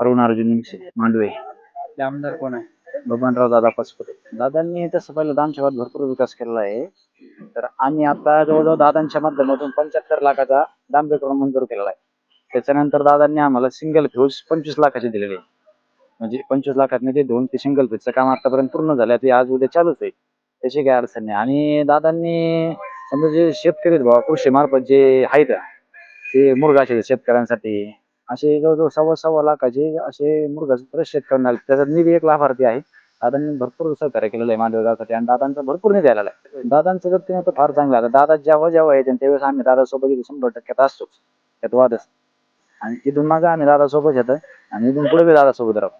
अरुण अर्जुन मांडवे. आमदार कोण आहे? बबनराव दादा पाचपुते दादांनी तसं पाहिलं तर आमच्या गावात भरपूर विकास केलेला आहे. तर आम्ही आता जवळजवळ दादांच्या माध्यमातून पंच्याहत्तर लाखाचा डांबरीकरण मंजूर केलेला आहे. त्याच्यानंतर दादांनी आम्हाला सिंगल फ्यूज पंचवीस लाखाचे दिलेले आहे. म्हणजे पंचवीस लाखात ते दोन ते सिंगल फ्यूजचं काम आतापर्यंत पूर्ण झालं ते आज उद्या चालूच आहे. त्याची काही अडचण नाही. आणि दादांनी समजा जे शेतकरी आहेत बाबा कृषी मार्फत जे आहेत ते मुरगाचे शेतकऱ्यांसाठी असे जवळजवळ सव्वा सव्वा लाखाचे असे मुरगाचे शेतकऱ्यांना आले. त्याच्यात मी एक लाभार्थी आहे. दादांनी भरपूर सहकार्य केलेलं आहे मांडवगावसाठी आणि दादांचा भरपूर निधी आलेला आहे. दादांचं व्यक्तिमत्व तर फार चांगलं आहे. दादा जेव्हा जेव्हा येते त्यावेळेस आम्ही दादासोबत इथे शंभर टक्क्यात असतोच. त्यात वादच. आणि इथून मागं आम्ही दादासोबत येतं आणि इथून पुढे बी दादासोबत राहतो